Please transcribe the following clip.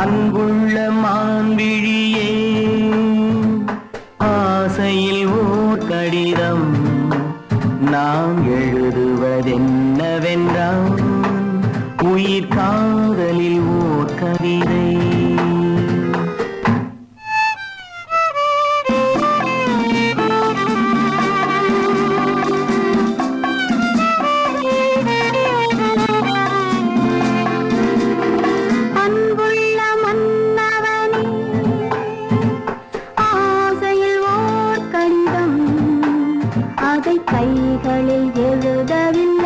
அன்புள்ள மான்விழியே ஆசையில் ஓர் கடிதம் நாம் எழுதுவதென்னவென்றால் உயிர் காதலில் அதை கைகளில் எழுதவில்லை.